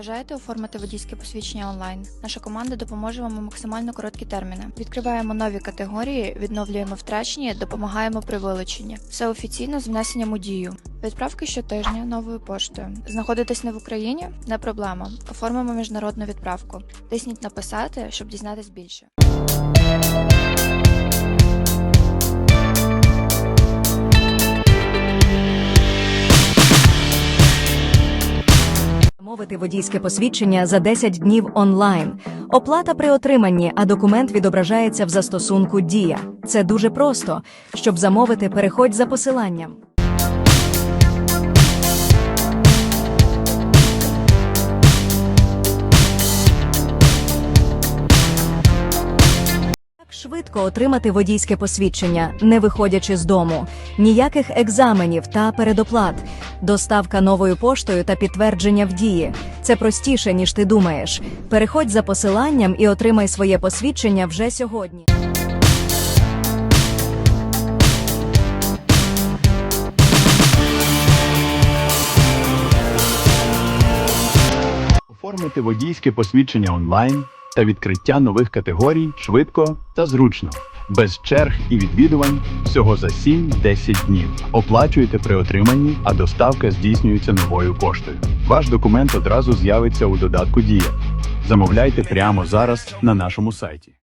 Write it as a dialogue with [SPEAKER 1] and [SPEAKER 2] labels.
[SPEAKER 1] Бажаєте оформити водійське посвідчення онлайн? Наша команда допоможе вам у максимально короткі терміни. Відкриваємо нові категорії, відновлюємо втрачені, допомагаємо при вилученні. Все офіційно з внесенням у дію. Відправки щотижня новою поштою. Знаходитесь не в Україні? Не проблема. Оформимо міжнародну відправку. Тисніть написати, щоб дізнатись більше.
[SPEAKER 2] Замовити водійське посвідчення за 10 днів онлайн. Оплата при отриманні, а документ відображається в застосунку Дія. Це дуже просто. Щоб замовити, переходь за посиланням. Швидко отримати водійське посвідчення, не виходячи з дому, ніяких екзаменів та передоплат, доставка новою поштою та підтвердження в дії. Це простіше, ніж ти думаєш. Переходь за посиланням і отримай своє посвідчення вже сьогодні.
[SPEAKER 3] Оформити водійське посвідчення онлайн та відкриття нових категорій швидко та зручно, без черг і відвідувань всього за 7-10 днів. Оплачуєте при отриманні, а доставка здійснюється новою поштою. Ваш документ одразу з'явиться у додатку Дія. Замовляйте прямо зараз на нашому сайті.